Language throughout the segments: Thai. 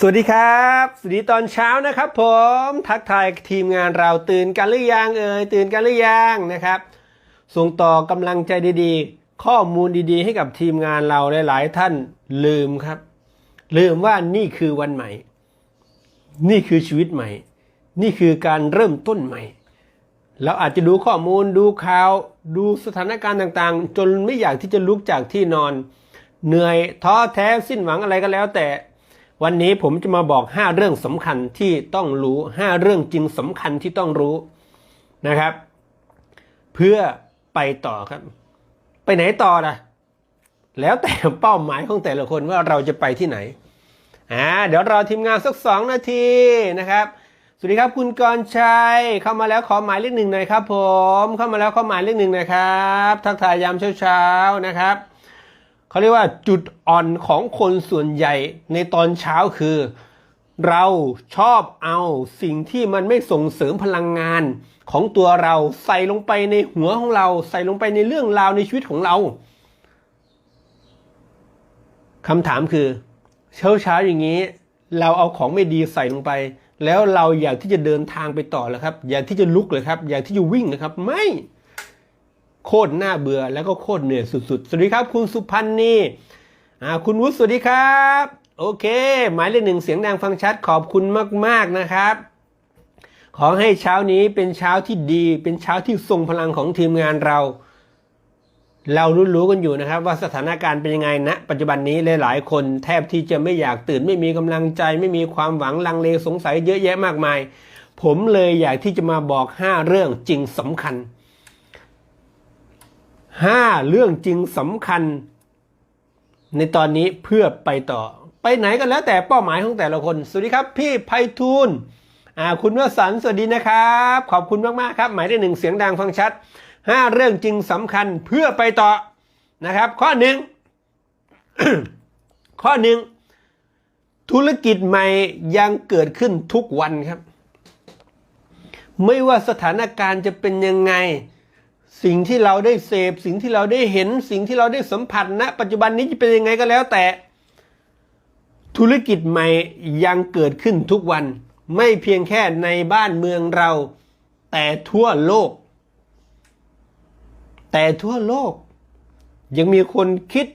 สวัสดีครับ สวัสดีตอนเช้านะครับผมทักทายทีมงานเราตื่นกันหรือยังเอ่ยตื่นกันหรือยังนะครับ ส่งต่อกำลังใจดีๆ ข้อมูลดีๆ ให้กับทีมงานเราหลายๆท่านลืมครับ ลืมว่านี่คือวันใหม่ นี่คือชีวิตใหม่ นี่คือการเริ่มต้นใหม่ เราอาจจะดูข้อมูลดูข่าว ดูสถานการณ์ต่างๆ จนไม่อยากที่จะลุกจากที่นอน เหนื่อยท้อแท้สิ้นหวังอะไรก็แล้วแต่ วันนี้ผมจะมาบอก 5 เรื่องสำคัญที่ต้องรู้ 5 เรื่องจริงสำคัญที่ต้องรู้นะครับ เพื่อไปต่อครับ ไปไหนต่อล่ะ แล้วแต่เป้าหมายของแต่ละคนว่าเราจะไปที่ไหนอ่าเดี๋ยวรอทีมงานสักสองนาทีนะครับสวัสดีครับคุณกรชัยเข้ามาแล้วขอหมายเลขหนึ่งหน่อยครับ ผม เข้ามาแล้วขอหมายเลขหนึ่งนะครับ ทักทายยามเช้าๆนะครับ เขาเรียกว่าจุดอ่อนของคนส่วนใหญ่ในตอนเช้าคือ เราชอบเอาสิ่งที่มันไม่ส่งเสริมพลังงานของตัวเราใส่ลงไปในหัวของเรา ใส่ลงไปในเรื่องราวในชีวิตของเราคำถามคือ เช้าเช้าอย่างนี้ เราเอาของไม่ดีใส่ลงไป แล้วเราอยากที่จะเดินทางไปต่อแล้วครับ อยากที่จะลุกเลยครับ อยากที่จะวิ่งนะครับ ไม่ โคตรน่าเบื่อแล้วก็โคตรเหนื่อยสุดๆ สวัสดีครับ คุณสุพันธ์นี่อ่าคุณวุฒิสวัสดีครับ โอเค หมายเลขหนึ่งเสียงดังฟังชัดขอบคุณมากๆนะครับ ขอให้เช้านี้เป็นเช้าที่ดี เป็นเช้าที่ทรงพลังของทีมงานเรา เรารู้ๆกันอยู่นะครับ ว่าสถานการณ์เป็นยังไงณปัจจุบันนี้หลายๆ คนแทบที่จะไม่อยากตื่นไม่มีกำลังใจ ไม่มีความหวังลังเลสงสัยเยอะแยะมากมาย ผมเลยอยากที่จะมาบอก 5 เรื่องจริงสำคัญ ห้าเรื่องจริงสำคัญ ในตอนนี้เพื่อไปต่อ ไปไหนกันแล้วแต่เป้าหมายของแต่ละคน สวัสดีครับ พี่ไพฑูรย์คุณวสันสวัสดีนะครับ ขอบคุณมากๆครับ หมายเลขหนึ่งเสียงดังฟังชัดห้าเรื่องจริงสำคัญเพื่อไปต่อนะครับ ข้อหนึ่งข้อหนึ่งธุรกิจใหม่ยังเกิดขึ้นทุกวันครับ ไม่ว่าสถานการณ์จะเป็นยังไง สิ่งที่เราได้เสพสิ่งที่เราได้เห็นสิ่งที่เราได้สัมผัสณปัจจุบันนี้จะเป็นยังไงก็แล้วแต่ ธุรกิจใหม่ยังเกิดขึ้นทุกวัน ไม่เพียงแค่ในบ้านเมืองเรา แต่ทั่วโลก แต่ทั่วโลก ยังมีคนคิด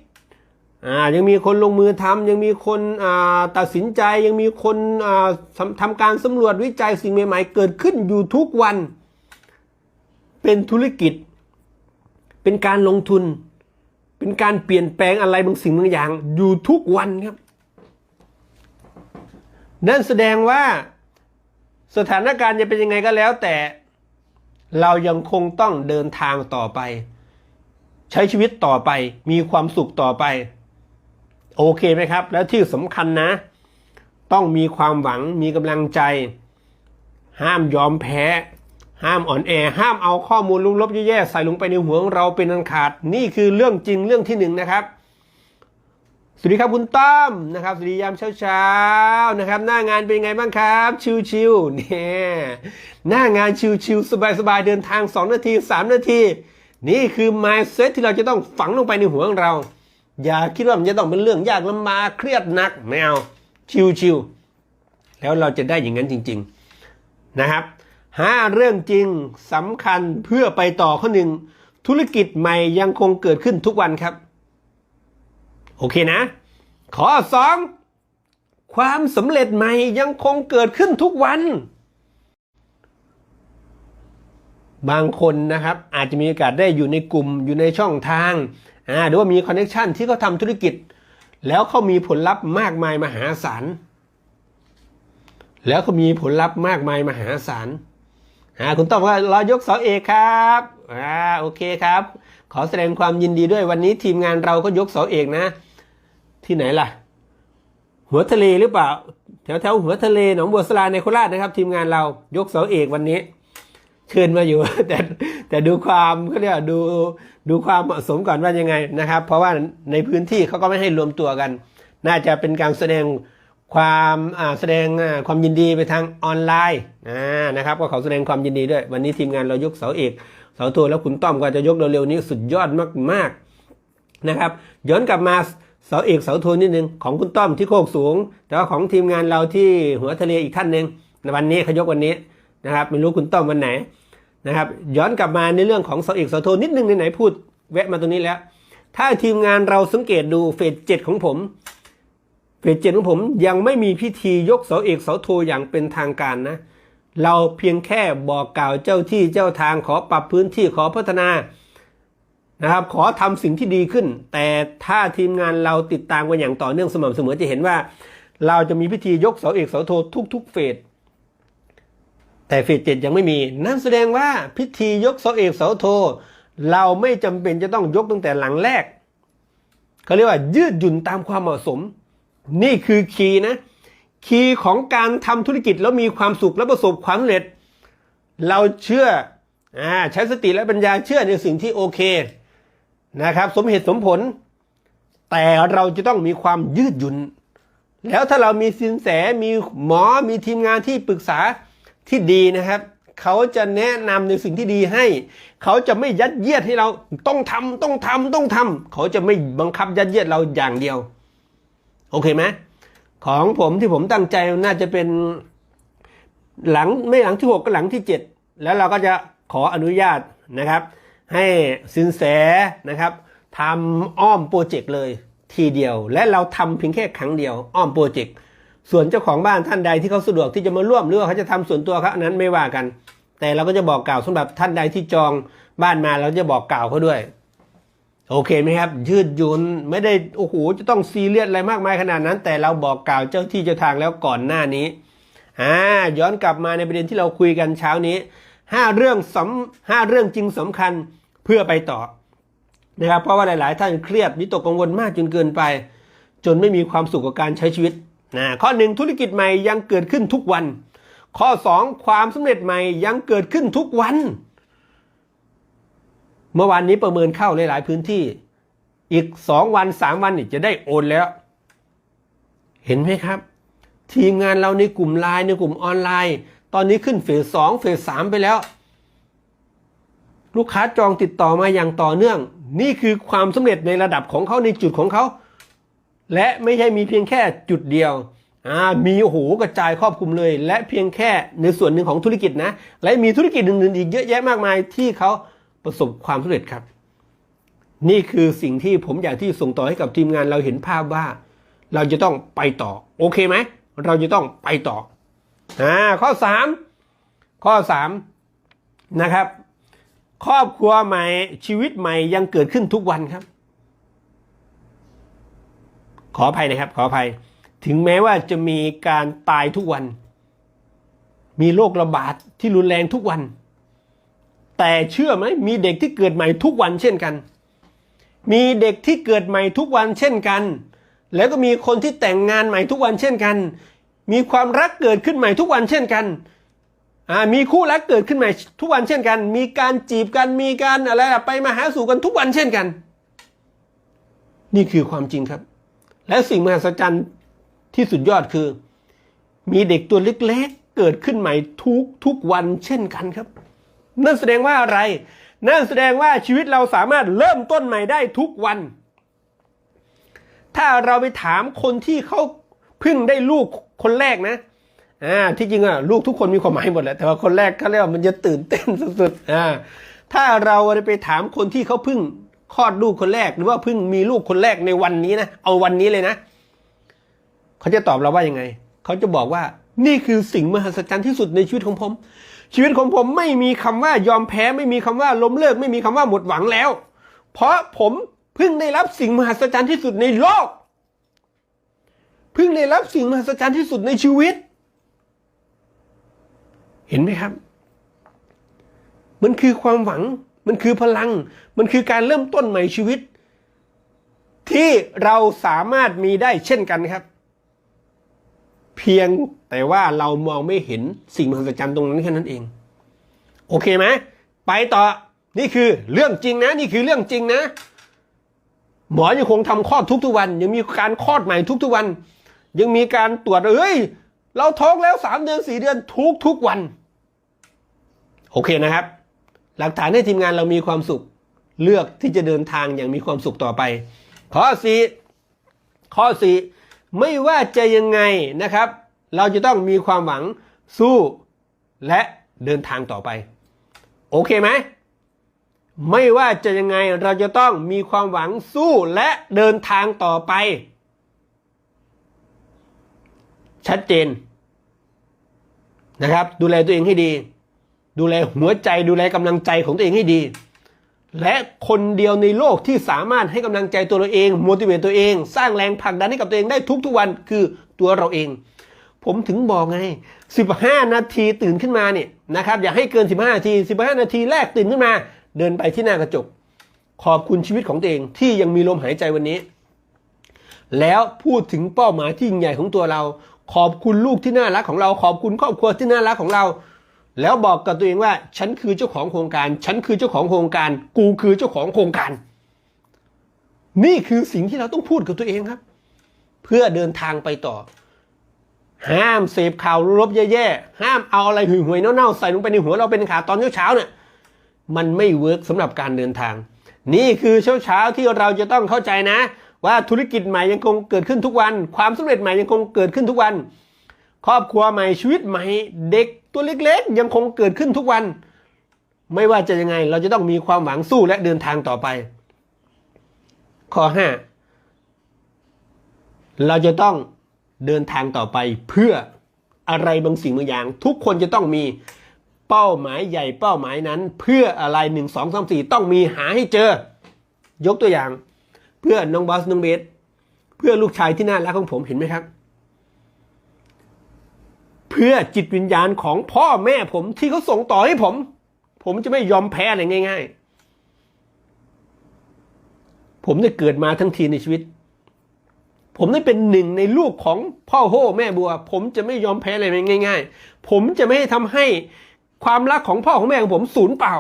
ยังมีคนลงมือทำยังมีคนตัดสินใจยังมีคนอ่าทำทำการสำรวจวิจัยสิ่งใหม่ๆ เกิดขึ้นอยู่ทุกวัน เป็นธุรกิจ เป็นการลงทุน เป็นการเปลี่ยนแปลงอะไรบางสิ่งบางอย่าง อยู่ทุกวันครับ นั่นแสดงว่าสถานการณ์จะเป็นยังไงก็แล้วแต่เรายังคงต้องเดินทางต่อไป ใช้ชีวิตต่อไป มีความสุขต่อไป โอเคไหมครับ แล้วที่สำคัญนะ ต้องมีความหวังมีกำลังใจ ห้ามยอมแพ้ ห้ามอ่อนแอห้ามเอาข้อมูลลบแย่ๆใส่ลงไปในหัวของเราเป็นอันขาด นี่คือเรื่องจริงเรื่องที่หนึ่งนะครับ สวัสดีครับคุณต้อมนะครับ สวัสดียามเช้าๆนะครับ หน้างานเป็นไงบ้างครับ ชิวๆเนี่ยหน้างานชิวๆสบายๆเดินทาง 2 นาที 3 นาที นี่คือ mindset ที่เราจะต้องฝังลงไปในหัวของเรา อย่าคิดว่ามันจะต้องเป็นเรื่องยากลำบากเครียดหนักไม่เอาชิวๆแล้วเราจะได้อย่างนั้นจริง ๆนะครับ ห้าเรื่องจริงสำคัญเพื่อไปต่อข้อหนึ่งธุรกิจใหม่ยังคงเกิดขึ้นทุกวันครับ โอเคนะ ข้อสองความสำเร็จใหม่ยังคงเกิดขึ้นทุกวัน บางคนนะครับอาจจะมีโอกาสได้อยู่ในกลุ่มอยู่ในช่องทางอ่าหรือว่ามีคอนเนคชันที่เขาทำธุรกิจ แล้วเขามีผลลัพธ์มากมายมหาศาลแล้วเขามีผลลัพธ์มากมายมหาศาล อ่าคุณต้องว่ารอยกเสาเอกครับอ่าโอเคครับ ขอแสดงความยินดีด้วยวันนี้ทีมงานเราก็ยกเสาเอกนะ ที่ไหนล่ะ หัวทะเลหรือเปล่า แถวแถวหัวทะเลหนองบัวสลาในโคราชนะครับ ทีมงานเรายกเสาเอกวันนี้เชิญมาอยู่ แต่แต่ดูความเขาเรียกว่าดูดูความเหมาะสมก่อนว่ายังไงนะครับ เพราะว่าในพื้นที่เขาก็ไม่ให้รวมตัวกัน น่าจะเป็นการแสดง ความแสดงความยินดีไปทางออนไลน์นะครับก็ขอแสดงความยินดีด้วย วันนี้ทีมงานเรายกเสาเอกเสาโทแล้วคุณต้อมก็จะยกเร็วๆนี้สุดยอดมากๆนะครับย้อนกลับมาเสาเอกเสาโทนิดนึงของคุณต้อมที่โคกสูง แต่ว่าของทีมงานเราที่หัวทะเลอีกท่านหนึ่งในวันนี้เขายกวันนี้นะครับไม่รู้คุณต้อมวันไหนนะครับย้อนกลับมาในเรื่องของเสาเอกเสาโทนิดนึงไหนๆพูดแวะมาตรงนี้แล้ว ถ้าทีมงานเราสังเกตดูเฟสเจ็ดของผม เฟสเจ็ดของผมยังไม่มีพิธียกเสาเอกเสาโทอย่างเป็นทางการนะ เราเพียงแค่บอกกล่าวเจ้าที่เจ้าทางขอปรับพื้นที่ขอพัฒนานะครับขอทำสิ่งที่ดีขึ้น แต่ถ้าทีมงานเราติดตามกันอย่างต่อเนื่องสม่ำเสมอจะเห็นว่า เราจะมีพิธียกเสาเอกเสาโททุก ๆ เฟสแต่เฟสเจ็ดยังไม่มี นั่นแสดงว่าพิธียกเสาเอกเสาโท เราไม่จำเป็นจะต้องยกตั้งแต่หลังแรกเขาเรียกว่ายืดหยุ่นตามความเหมาะสม นี่คือคีย์นะ คีย์ของการทำธุรกิจแล้วมีความสุขและประสบความสำเร็จ เราเชื่ออาใช้สติและปัญญาเชื่อในสิ่งที่โอเคนะครับ สมเหตุสมผล แต่เราจะต้องมีความยืดหยุ่น แล้วถ้าเรามีสินแสมีหมอมีทีมงานที่ปรึกษาที่ดีนะครับ เขาจะแนะนำในสิ่งที่ดีให้ เขาจะไม่ยัดเยียดให้เราต้องทำต้องทำต้องทำเขาจะไม่บังคับยัดเยียดเราอย่างเดียว โอเคไหมของผมที่ผมตั้งใจน่าจะเป็นหลังไม่หลังที่หกก็หลังที่เจ็ดแล้วเราก็จะขออนุญาตนะครับ ให้สินแสนะครับทำอ้อมโปรเจกต์เลยทีเดียว และเราทำเพียงแค่ครั้งเดียว อ้อมโปรเจกต์ส่วนเจ้าของบ้านท่านใดที่เขาสะดวกที่จะมาร่วมหรือว่าเขาจะทำส่วนตัวเขาอันนั้นไม่ว่ากัน แต่เราก็จะบอกกล่าวสำหรับท่านใดที่จองบ้านมาเราจะบอกกล่าวเขาด้วย โอเคไหมครับ ยืดหยุ่นไม่ได้โอ้โหจะต้องซีเรียสอะไรมากมายขนาดนั้น แต่เราบอกกล่าวเจ้าที่เจ้าทางแล้วก่อนหน้านี้อ่าย้อนกลับมาในประเด็นที่เราคุยกันเช้านี้ห้าเรื่องสำห้าเรื่องจริงสำคัญเพื่อไปต่อนะครับเพราะว่าหลาย ๆ ท่านเครียดวิตกกังวลมากจนเกินไป จนไม่มีความสุขกับการใช้ชีวิตนะข้อหนึ่งธุรกิจใหม่ยังเกิดขึ้นทุกวัน ข้อสองความสำเร็จใหม่ยังเกิดขึ้นทุกวัน เมื่อวานนี้ประเมินเข้าหลายๆพื้นที่ อีกสองวันสามวันนี่จะได้โอนแล้ว เห็นไหมครับ ทีมงานเราในกลุ่มไลน์ในกลุ่มออนไลน์ ตอนนี้ขึ้นเฟสสองเฟสสามไปแล้ว ลูกค้าจองติดต่อมาอย่างต่อเนื่อง นี่คือความสำเร็จในระดับของเขาในจุดของเขา และไม่ใช่มีเพียงแค่จุดเดียวอ่ามีโอ้โหกระจายครอบคลุมเลย และเพียงแค่ในส่วนหนึ่งของธุรกิจนะ และมีธุรกิจอื่นๆอีกเยอะแยะมากมายที่เขา ประสบความสำเร็จครับ นี่คือสิ่งที่ผมอยากที่ส่งต่อให้กับทีมงานเราเห็นภาพว่า เราจะต้องไปต่อ โอเคไหมเราจะต้องไปต่ออ่าข้อสามข้อสามนะครับ ครอบครัวใหม่ชีวิตใหม่ยังเกิดขึ้นทุกวันครับ ขออภัยนะครับ ขออภัย ถึงแม้ว่าจะมีการตายทุกวัน มีโรคระบาดที่รุนแรงทุกวัน แต่เชื่อไหมมีเด็กที่เกิดใหม่ทุกวันเช่นกัน มีเด็กที่เกิดใหม่ทุกวันเช่นกัน แล้วก็มีคนที่แต่งงานใหม่ทุกวันเช่นกัน มีความรักเกิดขึ้นใหม่ทุกวันเช่นกันมีคู่รักเกิดขึ้นใหม่ทุกวันเช่นกัน มีการจีบกันมีการอะไรไปมาหาสู่กันทุกวันเช่นกัน นี่คือความจริงครับ และสิ่งมหัศจรรย์ที่สุดยอดคือ มีเด็กตัวเล็กๆเกิดขึ้นใหม่ทุกทุกวันเช่นกันครับ นั่นแสดงว่าอะไร นั่นแสดงว่าชีวิตเราสามารถเริ่มต้นใหม่ได้ทุกวัน ถ้าเราไปถามคนที่เขาเพิ่งได้ลูกคนแรกนะอ่าที่จริงอะลูกทุกคนมีความหมายหมดแหละแต่ว่าคนแรกเขาเรียกว่ามันจะตื่นเต้นสุดๆอ่าถ้าเราไปถามคนที่เขาเพิ่งคลอดลูกคนแรก หรือว่าเพิ่งมีลูกคนแรกในวันนี้นะเอาวันนี้เลยนะเขาจะตอบเราว่ายังไง เขาจะบอกว่านี่คือสิ่งมหัศจรรย์ที่สุดในชีวิตของผม ชีวิตของผมไม่มีคำว่ายอมแพ้ไม่มีคำว่าล้มเลิก ไม่มีคำว่าหมดหวังแล้ว เพราะผมเพิ่งได้รับสิ่งมหัศจรรย์ที่สุดในโลกเพิ่งได้รับสิ่งมหัศจรรย์ที่สุดในชีวิต เห็นไหมครับ มันคือความหวัง มันคือพลัง มันคือการเริ่มต้นใหม่ชีวิต ที่เราสามารถมีได้เช่นกันครับ เพียงแต่ว่าเรามองไม่เห็นสิ่งมหัศจรรย์ตรงนั้นแค่นั้นเอง โอเคไหมไปต่อนี่คือเรื่องจริงนะ นี่คือเรื่องจริงนะ หมอยังคงทำคลอดทุกๆวัน ยังมีการคลอดใหม่ทุกๆวัน ยังมีการตรวจเอ้ย เราท้องแล้วสามเดือนสี่เดือนทุกทุกวัน โอเคนะครับ หลักฐานให้ทีมงานเรามีความสุข เลือกที่จะเดินทางอย่างมีความสุขต่อไป ข้อสี่ข้อสี่ ไม่ว่าจะยังไงนะครับ เราจะต้องมีความหวังสู้และเดินทางต่อไป โอเคไหมไม่ว่าจะยังไงเราจะต้องมีความหวังสู้และเดินทางต่อไป ชัดเจนนะครับ ดูแลตัวเองให้ดี ดูแลหัวใจดูแลกำลังใจของตัวเองให้ดี และคนเดียวในโลกที่สามารถให้กำลังใจตัวเราเอง motivate ตัวเอง สร้างแรงผลักดันให้กับตัวเองได้ทุกๆวันคือตัวเราเอง ผมถึงบอกไง 15 นาทีตื่นขึ้นมาเนี่ยนะครับอย่าให้เกิน 15 นาที 15 นาทีแรกตื่นขึ้นมา เดินไปที่หน้ากระจก ขอบคุณชีวิตของตัวเองที่ยังมีลมหายใจวันนี้ แล้วพูดถึงเป้าหมายที่ยิ่งใหญ่ของตัวเรา ขอบคุณลูกที่น่ารักของเรา ขอบคุณครอบครัวที่น่ารักของเรา แล้วบอกกับตัวเองว่า ฉันคือเจ้าของโครงการ ฉันคือเจ้าของโครงการ กูคือเจ้าของโครงการ นี่คือสิ่งที่เราต้องพูดกับตัวเองครับ เพื่อเดินทางไปต่อ ห้ามเสพข่าวลบแย่ๆห้ามเอาอะไรห่วยๆเน่าๆใส่ลงไปในหัวเราเป็นขาตอนเช้าๆเนี่ยมันไม่เวิร์กสำหรับการเดินทาง นี่คือเช้าๆที่เราจะต้องเข้าใจนะ ว่าธุรกิจใหม่ยังคงเกิดขึ้นทุกวัน ความสำเร็จใหม่ยังคงเกิดขึ้นทุกวัน ครอบครัวใหม่ชีวิตใหม่เด็ก ตัวเล็กๆ ยังคงเกิดขึ้นทุกวัน ไม่ว่าจะยังไง เราจะต้องมีความหวังสู้และเดินทางต่อไป ข้อห้าเราจะต้องเดินทางต่อไปเพื่ออะไรบางสิ่งบางอย่าง ทุกคนจะต้องมีเป้าหมายใหญ่เป้าหมายนั้น เพื่ออะไรหนึ่งสองสามสี่ต้องมีหาให้เจอ ยกตัวอย่าง เพื่อน้องบอสน้องเบสเพื่อลูกชายที่น่ารักของผมเห็นไหมครับ เพื่อจิตวิญญาณของพ่อแม่ผมที่เขาส่งต่อให้ผม ผมจะไม่ยอมแพ้อะไรง่าย ๆ ผมได้เกิดมาทั้งทีในชีวิต ผมได้เป็นหนึ่งในลูกของพ่อโฮแม่บัว ผมจะไม่ยอมแพ้อะไรง่าย ๆ ผมจะไม่ให้ทำให้ความรักของพ่อของแม่ของผมสูญเปล่า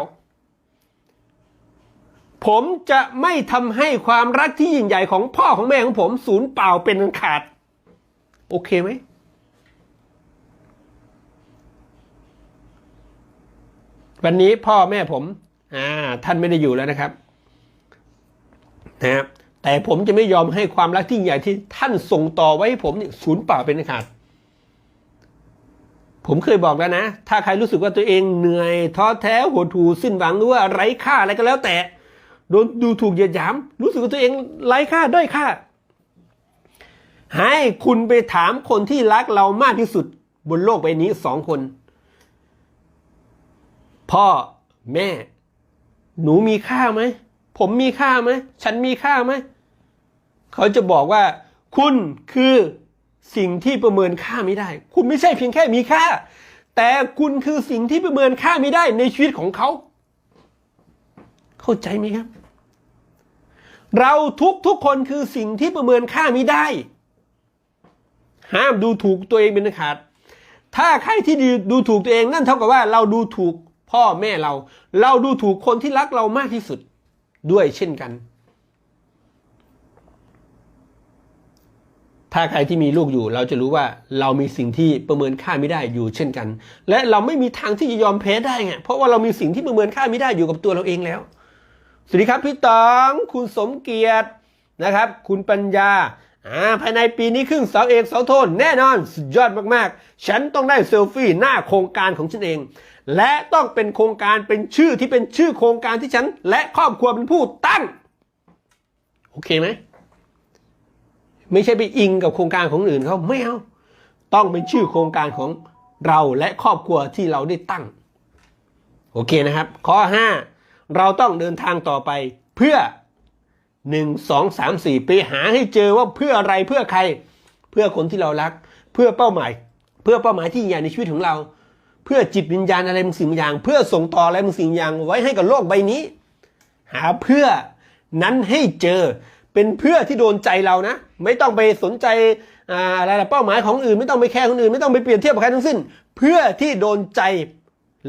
ผมจะไม่ทำให้ความรักที่ยิ่งใหญ่ของพ่อของแม่ของผมสูญเปล่าเป็นอันขาด โอเคไหม วันนี้พ่อแม่ผมอ่าท่านไม่ได้อยู่แล้วนะครับนะครับแต่ผมจะไม่ยอมให้ความรักที่ใหญ่ที่ท่านส่งต่อไว้ให้ผมเนี่ยสูญเปล่าเป็นอันขาดผมเคยบอกแล้วนะ ถ้าใครรู้สึกว่าตัวเองเหนื่อยท้อแท้หดหู่สิ้นหวังหรือว่าไร้ค่าอะไรก็แล้วแต่โดนดูถูกเหยียดหยาม รู้สึกว่าตัวเองไร้ค่าด้อยค่า ให้คุณไปถามคนที่รักเรามากที่สุดบนโลกใบนี้สองคน พ่อแม่ หนูมีค่าไหม ผมมีค่าไหม ฉันมีค่าไหม เขาจะบอกว่า คุณคือสิ่งที่ประเมินค่าไม่ได้ คุณไม่ใช่เพียงแค่มีค่า แต่คุณคือสิ่งที่ประเมินค่าไม่ได้ในชีวิตของเขา เข้าใจไหมครับ เราทุกทุกคนคือสิ่งที่ประเมินค่าไม่ได้ ห้ามดูถูกตัวเองเป็นขาด ถ้าใครที่ดูถูกตัวเองนั่นเท่ากับว่าเราดูถูก พ่อแม่เรา เราดูถูกคนที่รักเรามากที่สุดด้วยเช่นกัน ถ้าใครที่มีลูกอยู่ เราจะรู้ว่าเรามีสิ่งที่ประเมินค่าไม่ได้อยู่เช่นกัน และเราไม่มีทางที่จะยอมแพ้ได้ไงเพราะว่าเรามีสิ่งที่ประเมินค่าไม่ได้อยู่กับตัวเราเองแล้วสวัสดีครับพี่ตองคุณสมเกียรตินะครับ คุณปัญญา อ่าภายในปีนี้ครึ่งสาเอกสาโทนแน่นอนสุดยอดมากๆ ฉันต้องได้เซลฟี่หน้าโครงการของฉันเอง และต้องเป็นโครงการเป็นชื่อที่เป็นชื่อโครงการที่ฉัน และครอบครัวเป็นผู้ตั้ง โอเคไหมไม่ใช่ไปอิงกับโครงการของอื่นเขาไม่เอาต้องเป็นชื่อโครงการของเราและครอบครัวที่เราได้ตั้ง โอเคนะครับ ข้อ 5 เราต้องเดินทางต่อไปเพื่อ 1 2 3 4ไปหาให้เจอว่าเพื่ออะไรเพื่อใคร เพื่อคนที่เรารัก เพื่อเป้าหมาย เพื่อเป้าหมายที่ใหญ่ในชีวิตของเรา เพื่อจิตวิญญาณอะไรบางสิ่งบางอย่าง เพื่อส่งต่ออะไรบางสิ่งบางอย่างไว้ให้กับโลกใบนี้ หาเพื่อนั้นให้เจอ เป็นเพื่อที่โดนใจเรานะ ไม่ต้องไปสนใจออะไรเป้าหมายของอื่น ไม่ต้องไปแคร์คนอื่น ไม่ต้องไปเปรียบเทียบกับใครทั้งสิ้น เพื่อที่โดนใจ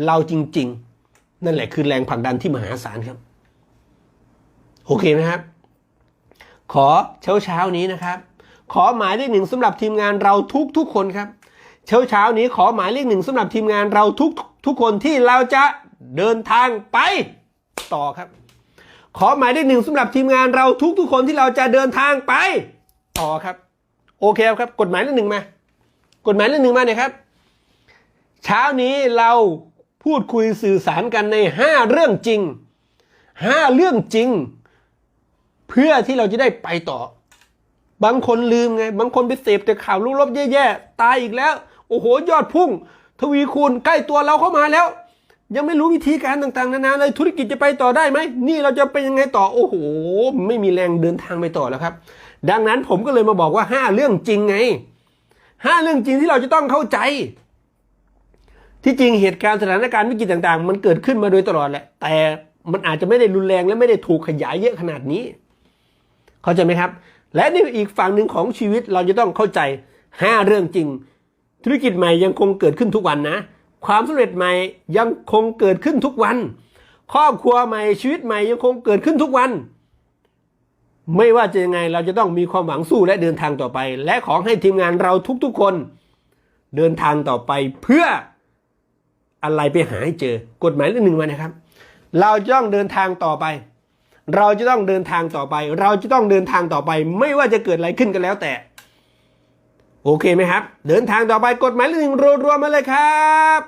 เราจริง ๆ นั่นแหละคือแรงผลักดันที่มหาศาลครับ โอเคไหมครับ ขอเช้าเช้านี้นะครับ ขอหมายเลขหนึ่งสำหรับทีมงานเราทุกทุกคนครับ เช้าเช้านี้ขอหมายเลขหนึ่งสำหรับทีมงานเราทุกทุกคนที่เราจะเดินทางไปต่อครับ ขอหมายเลขหนึ่งสำหรับทีมงานเราทุกทุกคนที่เราจะเดินทางไป ต่อครับ โอเคครับกฎหมายเรื่องหนึ่งมากฎหมายเรื่องหนึ่งมาเนี่ยครับ เช้านี้เราพูดคุยสื่อสารกันในห้าเรื่องจริงห้าเรื่องจริง เพื่อที่เราจะได้ไปต่อ บางคนลืมไง บางคนไปเสพแต่ข่าวลูกลบแย่ๆ ตายอีกแล้ว โอ้โห ยอดพุ่ง ทวีคูณใกล้ตัวเราเข้ามาแล้ว ยังไม่รู้วิธีการต่างๆ นานาเลยธุรกิจจะไปต่อได้ไหม นี่เราจะเป็นยังไงต่อ โอ้โห ไม่มีแรงเดินทางไปต่อแล้วครับ ดังนั้นผมก็เลยมาบอกว่าห้าเรื่องจริงไงห้าเรื่องจริงที่เราจะต้องเข้าใจที่จริงเหตุการณ์สถานการณ์วิกฤตต่างๆ มันเกิดขึ้นมาโดยตลอดแหละ แต่มันอาจจะไม่ได้รุนแรงและไม่ได้ถูกขยายเยอะขนาดนี้ เข้าใจไหมครับ และในอีกฝั่งหนึ่งของชีวิตเราจะต้องเข้าใจห้าเรื่องจริง ธุรกิจใหม่ยังคงเกิดขึ้นทุกวันนะ ความสำเร็จใหม่ยังคงเกิดขึ้นทุกวัน ครอบครัวใหม่ชีวิตใหม่ยังคงเกิดขึ้นทุกวัน ไม่ว่าจะยังไงเราจะต้องมีความหวังสู้และเดินทางต่อไป และขอให้ทีมงานเราทุกๆคน เดินทางต่อไปเพื่ออะไรไปหาให้เจอกฎหมายเรื่องหนึ่งมานะครับ เราจะต้องเดินทางต่อไป เราจะต้องเดินทางต่อไป เราจะต้องเดินทางต่อไป ไม่ว่าจะเกิดอะไรขึ้นกันแล้วแต่ โอเคไหมครับ เดินทางต่อไปกฎหมายเรื่องหนึ่งรัวๆมาเลยครับ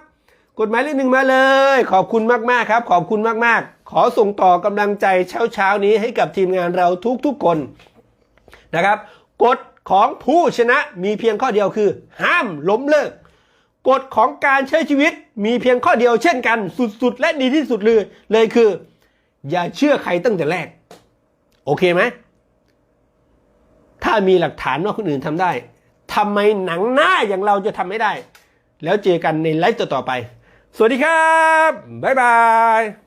กฎหมายเรื่องหนึ่งมาเลย ขอบคุณมากๆครับ ขอบคุณมากๆ ขอส่งต่อกำลังใจเช้าๆนี้ให้กับทีมงานเราทุกๆคนนะครับกฎของผู้ชนะมีเพียงข้อเดียวคือ ห้ามล้มเลิกกฎของการใช้ชีวิตมีเพียงข้อเดียวเช่นกันสุดๆ และดีที่สุดเลยเลยคือ อย่าเชื่อใครตั้งแต่แรก โอเคไหม ถ้ามีหลักฐานว่าคนอื่นทำได้ทำไมหนังหน้าอย่างเราจะทำไม่ได้ แล้วเจอกันในไลฟ์ต่อๆไป สวัสดีครับ บ๊ายบาย